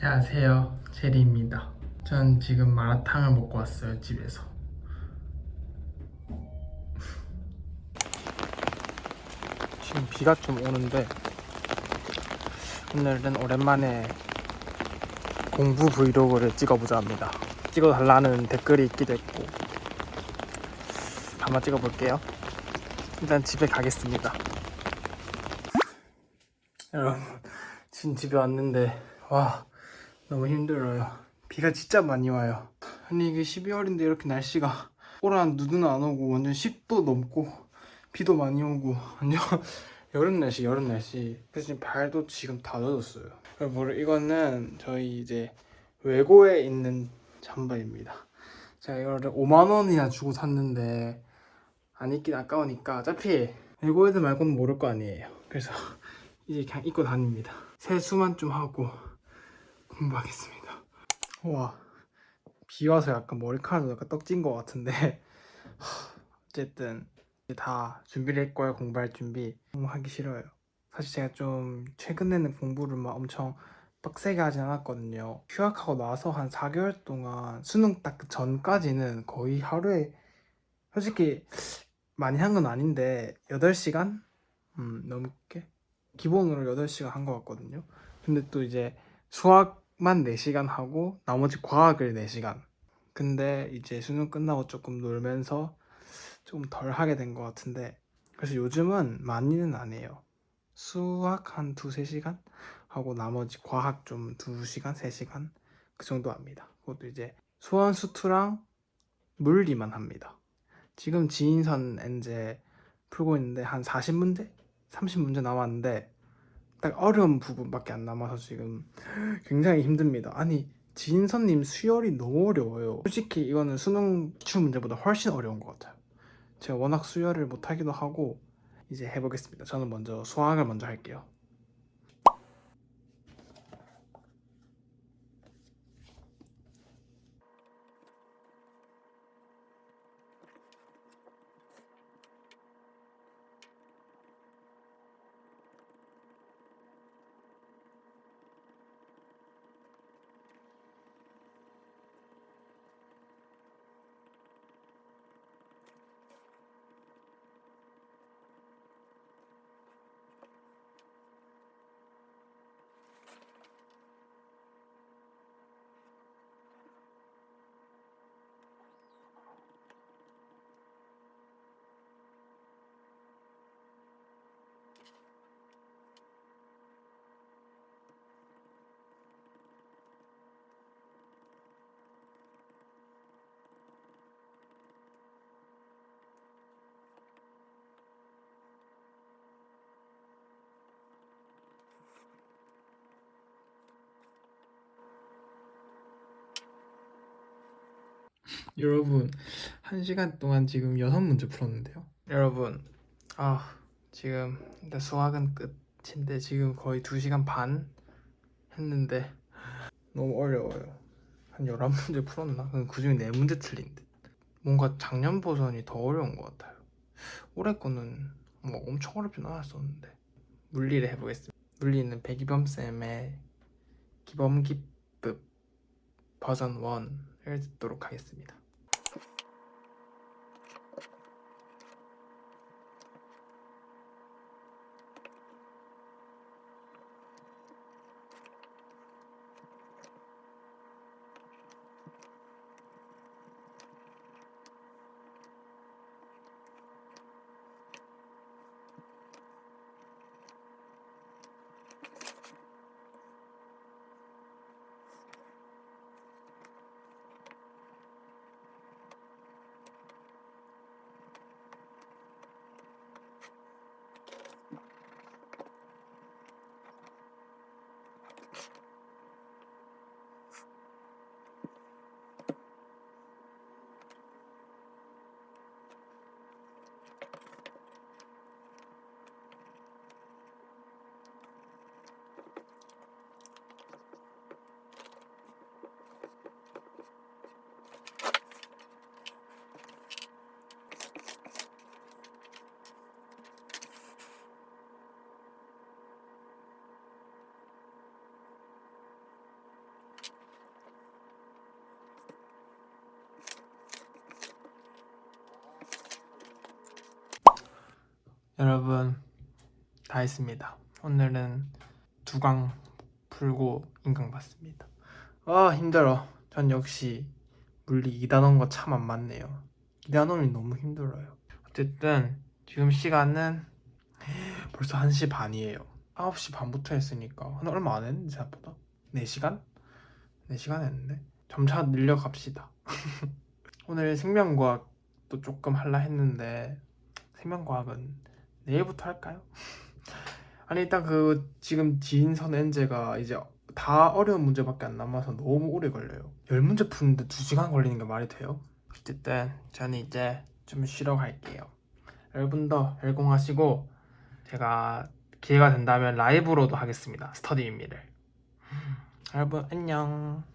안녕하세요. 제리입니다. 전 지금 마라탕을 먹고 왔어요, 집에서. 지금 비가 좀 오는데 오늘은 오랜만에 공부 브이로그를 찍어보자 합니다. 찍어달라는 댓글이 있기도 했고 한번 찍어볼게요. 일단 집에 가겠습니다. 여러분, 지금 집에 왔는데 와 너무 힘들어요. 비가 진짜 많이 와요. 아니 이게 12월인데 이렇게 날씨가 오란 눈은 안 오고 완전 10도 넘고 비도 많이 오고 완전 여름 날씨 여름 날씨. 그래서 지금 발도 지금 다 젖었어요. 여러분 이거는 저희 이제 외고에 있는 잠바입니다. 제가 이거를 5만 원이나 주고 샀는데 안 입긴 아까우니까 어차피 외고 애들 말고는 모를 거 아니에요. 그래서 이제 그냥 입고 다닙니다. 세수만 좀 하고 공부하겠습니다. 우와 비 와서 약간 머리카락도 약간 떡진 것 같은데 하, 어쨌든 다 준비를 했고요 공부할 준비 너무 하기 싫어요. 사실 제가 좀 최근에는 공부를 막 엄청 빡세게 하진 않았거든요. 휴학하고 나서 한 4개월 동안 수능 딱 전까지는 거의 하루에 솔직히 많이 한 건 아닌데 8시간? 음 넘게? 기본으로 8시간 한 것 같거든요. 근데 또 이제 수학 만 4시간 하고 나머지 과학을 4시간. 근데 이제 수능 끝나고 조금 놀면서 조금 덜 하게 된 것 같은데 그래서 요즘은 많이는 안 해요. 수학 한 2, 3시간 하고 나머지 과학 좀 2시간, 3시간 그 정도 합니다. 그것도 이제 소원 수투랑 물리만 합니다. 지금 지인선 엔제 풀고 있는데 한 40문제? 30문제 남았는데 딱 어려운 부분밖에 안 남아서 지금 굉장히 힘듭니다. 아니 지인선님 수열이 너무 어려워요. 솔직히 이거는 수능 기출 문제보다 훨씬 어려운 것 같아요. 제가 워낙 수열을 못하기도 하고 이제 해보겠습니다. 저는 먼저 수학을 먼저 할게요. 여러분 한 시간 동안 지금 여섯 문제 풀었는데요. 여러분 아 지금 일단 수학은 끝인데 지금 거의 두 시간 반 했는데 너무 어려워요. 한 열한 문제 풀었나? 그 중에 네 문제 틀린 듯. 뭔가 작년 버전이 더 어려운 것 같아요. 올해 거는 뭐 엄청 어렵진 않았었는데 물리를 해보겠습니다. 물리는 백이범 쌤의 기범기법 버전 1을 듣도록 하겠습니다. 여러분 다 했습니다. 오늘은 두강 풀고 인강 봤습니다. 아 힘들어. 전 역시 물리 2단원 거참안 맞네요. 2단원이 너무 힘들어요. 어쨌든 지금 시간은 벌써 1시 반이에요. 9시 반부터 했으니까 한 얼마 안 했는데 생각보다 4시간? 4시간 했는데 점차 늘려갑시다. 오늘 생명과학도 조금 할라 했는데 생명과학은 내일부터 할까요? 아니 일단 그 지금 지인선 엔제가 이제 다 어려운 문제밖에 안 남아서 너무 오래 걸려요. 열 문제 푸는데 2시간 걸리는 게 말이 돼요? 어쨌든 저는 이제 좀 쉬러 갈게요. 여러분도 열공하시고 제가 기회가 된다면 라이브로도 하겠습니다. 스터디 임미를. 여러분 안녕.